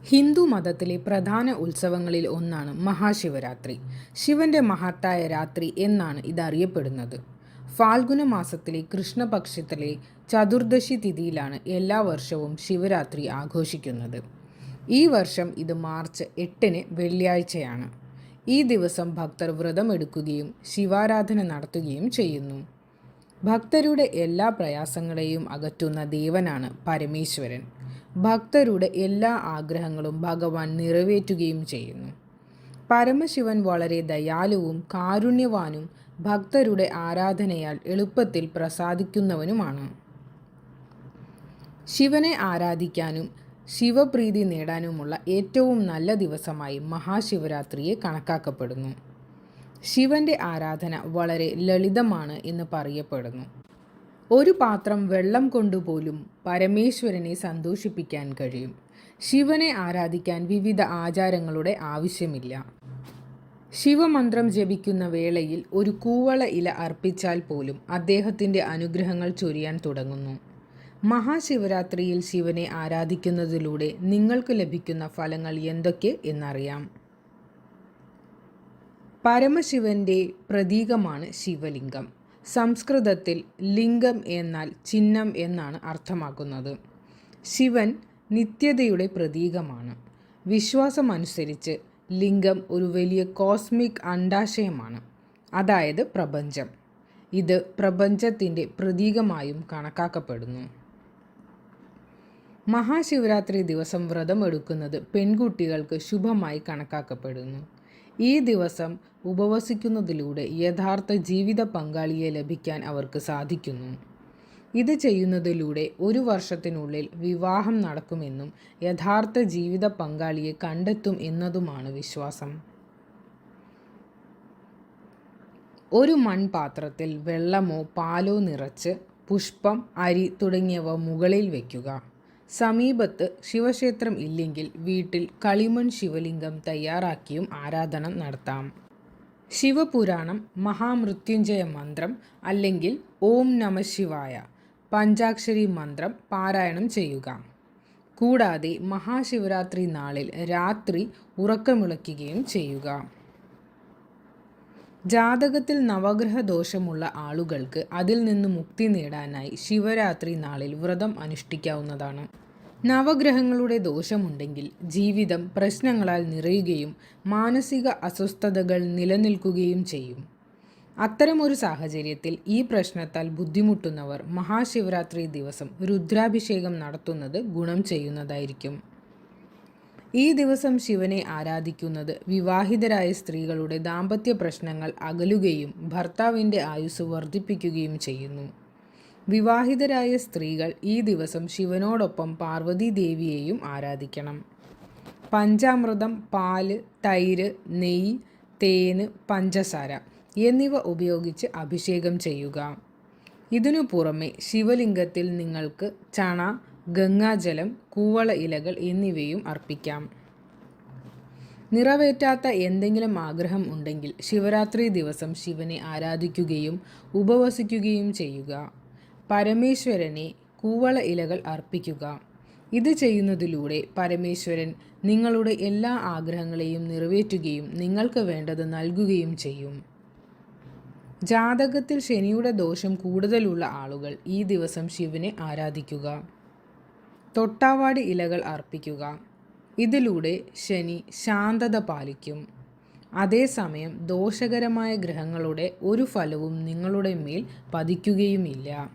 ഹിന്ദു മതത്തിലെ പ്രധാന ഉത്സവങ്ങളിൽ ഒന്നാണ് മഹാശിവരാത്രി. ശിവന്റെ മഹത്തായ രാത്രി എന്നാണ് ഇതറിയപ്പെടുന്നത്. ഫാൽഗുന മാസത്തിലെ കൃഷ്ണപക്ഷത്തിലെ ചതുർദശി തിഥിയിലാണ് എല്ലാ വർഷവും ശിവരാത്രി ആഘോഷിക്കുന്നത്. ഈ വർഷം ഇത് മാർച്ച് എട്ടിന് വെള്ളിയാഴ്ചയാണ്. ഈ ദിവസം ഭക്തർ വ്രതമെടുക്കുകയും ശിവാരാധന നടത്തുകയും ചെയ്യുന്നു. ഭക്തരുടെ എല്ലാ പ്രയാസങ്ങളെയും അകറ്റുന്ന ദേവനാണ് പരമേശ്വരൻ. ഭക്തരുടെ എല്ലാ ആഗ്രഹങ്ങളും ഭഗവാൻ നിറവേറ്റുകയും ചെയ്യുന്നു. പരമശിവൻ വളരെ ദയാലുവും കാരുണ്യവാനും ഭക്തരുടെ ആരാധനയാൽ എളുപ്പത്തിൽ പ്രസാദിക്കുന്നവനുമാണ്. ശിവനെ ആരാധിക്കാനും ശിവപ്രീതി നേടാനുമുള്ള ഏറ്റവും നല്ല ദിവസമായി മഹാശിവരാത്രിയെ കണക്കാക്കപ്പെടുന്നു. ശിവന്റെ ആരാധന വളരെ ലളിതമാണ് എന്ന് പറയപ്പെടുന്നു. ഒരു പാത്രം വെള്ളം കൊണ്ടുപോലും പരമേശ്വരനെ സന്തോഷിപ്പിക്കാൻ കഴിയും. ശിവനെ ആരാധിക്കാൻ വിവിധ ആചാരങ്ങളുടെ ആവശ്യമില്ല. ശിവമന്ത്രം ജപിക്കുന്ന വേളയിൽ ഒരു കൂവള ഇല അർപ്പിച്ചാൽ പോലും അദ്ദേഹത്തിന്റെ അനുഗ്രഹങ്ങൾ ചൊരിയാൻ തുടങ്ങുന്നു. മഹാശിവരാത്രിയിൽ ശിവനെ ആരാധിക്കുന്നതിലൂടെ നിങ്ങൾക്ക് ലഭിക്കുന്ന ഫലങ്ങൾ എന്തൊക്കെ എന്നറിയാം. പരമശിവന്റെ പ്രതീകമാണ് ശിവലിംഗം. സംസ്കൃതത്തിൽ ലിംഗം എന്നാൽ ചിഹ്നം എന്നാണ് അർത്ഥമാക്കുന്നത്. ശിവൻ നിത്യതയുടെ പ്രതീകമാണ്. വിശ്വാസമനുസരിച്ച് ലിംഗം ഒരു വലിയ കോസ്മിക് അണ്ടാശയമാണ് അതായത് പ്രപഞ്ചം. ഇത് പ്രപഞ്ചത്തിന്റെ പ്രതീകമായും കണക്കാക്കപ്പെടുന്നു. മഹാശിവരാത്രി ദിവസം വ്രതമെടുക്കുന്നത് പെൺകുട്ടികൾക്ക് ശുഭമായി കണക്കാക്കപ്പെടുന്നു. ഈ ദിവസം ഉപവസിക്കുന്നതിലൂടെ യഥാർത്ഥ ജീവിത പങ്കാളിയെ ലഭിക്കാൻ അവർക്ക് സാധിക്കുന്നു. ഇത് ചെയ്യുന്നതിലൂടെ ഒരു വർഷത്തിനുള്ളിൽ വിവാഹം നടക്കുമെന്നും യഥാർത്ഥ ജീവിത പങ്കാളിയെ കണ്ടെത്തും എന്നതുമാണ് വിശ്വാസം. ഒരു മൺപാത്രത്തിൽ വെള്ളമോ പാലോ നിറച്ച് പുഷ്പം അരി തുടങ്ങിയവ മുകളിൽ വയ്ക്കുക സമീപത്ത് ശിവക്ഷേത്രം ഇല്ലെങ്കിൽ വീട്ടിൽ കളിമൺ ശിവലിംഗം തയ്യാറാക്കിയും ആരാധന നടത്താം. ശിവപുരാണം മഹാമൃത്യുഞ്ജയ മന്ത്രം അല്ലെങ്കിൽ ഓം നമ ശിവായ പഞ്ചാക്ഷരി മന്ത്രം പാരായണം ചെയ്യുക. കൂടാതെ മഹാശിവരാത്രി നാളിൽ രാത്രി ഉറക്കമിളയ്ക്കുകയും ചെയ്യുക. ജാതകത്തിൽ നവഗ്രഹ ദോഷമുള്ള ആളുകൾക്ക് അതിൽ നിന്ന് മുക്തി നേടാനായി ശിവരാത്രി നാളിൽ വ്രതം അനുഷ്ഠിക്കാവുന്നതാണ്. നവഗ്രഹങ്ങളുടെ ദോഷമുണ്ടെങ്കിൽ ജീവിതം പ്രശ്നങ്ങളാൽ നിറയുകയും മാനസിക അസ്വസ്ഥതകൾ നിലനിൽക്കുകയും ചെയ്യും. അത്തരമൊരു സാഹചര്യത്തിൽ ഈ പ്രശ്നത്താൽ ബുദ്ധിമുട്ടുന്നവർ മഹാശിവരാത്രി ദിവസം രുദ്രാഭിഷേകം നടത്തുന്നത് ഗുണം ചെയ്യുന്നതായിരിക്കും. ഈ ദിവസം ശിവനെ ആരാധിക്കുന്നത് വിവാഹിതരായ സ്ത്രീകളുടെ ദാമ്പത്യ പ്രശ്നങ്ങൾ അകലുകയും ഭർത്താവിന്റെ ആയുസ് വർദ്ധിപ്പിക്കുകയും ചെയ്യുന്നു. വിവാഹിതരായ സ്ത്രീകൾ ഈ ദിവസം ശിവനോടൊപ്പം പാർവതി ദേവിയെയും ആരാധിക്കണം. പഞ്ചാമൃതം പാൽ തൈര് നെയ്യ് തേന് പഞ്ചസാര എന്നിവ ഉപയോഗിച്ച് അഭിഷേകം ചെയ്യുക. ഇതിനു പുറമെ ശിവലിംഗത്തിൽ നിങ്ങൾക്ക് ചണ ഗംഗാജലം കൂവള ഇലകൾ എന്നിവയും അർപ്പിക്കാം. നിറവേറ്റാത്ത എന്തെങ്കിലും ആഗ്രഹം ഉണ്ടെങ്കിൽ ശിവരാത്രി ദിവസം ശിവനെ ആരാധിക്കുകയും ഉപവസിക്കുകയും ചെയ്യുക. പരമേശ്വരനെ കൂവള ഇലകൾ അർപ്പിക്കുക. ഇത് ചെയ്യുന്നതിലൂടെ പരമേശ്വരൻ നിങ്ങളുടെ എല്ലാ ആഗ്രഹങ്ങളെയും നിറവേറ്റുകയും നിങ്ങൾക്ക് വേണ്ടത് നൽകുകയും ചെയ്യും. ജാതകത്തിൽ ശനിയുടെ ദോഷം കൂടുതലുള്ള ആളുകൾ ഈ ദിവസം ശിവനെ ആരാധിക്കുക. തൊട്ടാവാടി ഇലകൾ അർപ്പിക്കുക. ഇതിലൂടെ ശനി ശാന്തത പാലിക്കും. അതേസമയം ദോഷകരമായ ഗ്രഹങ്ങളുടെ ഒരു ഫലവും നിങ്ങളുടെ മേൽ പതിക്കുകയുമില്ല.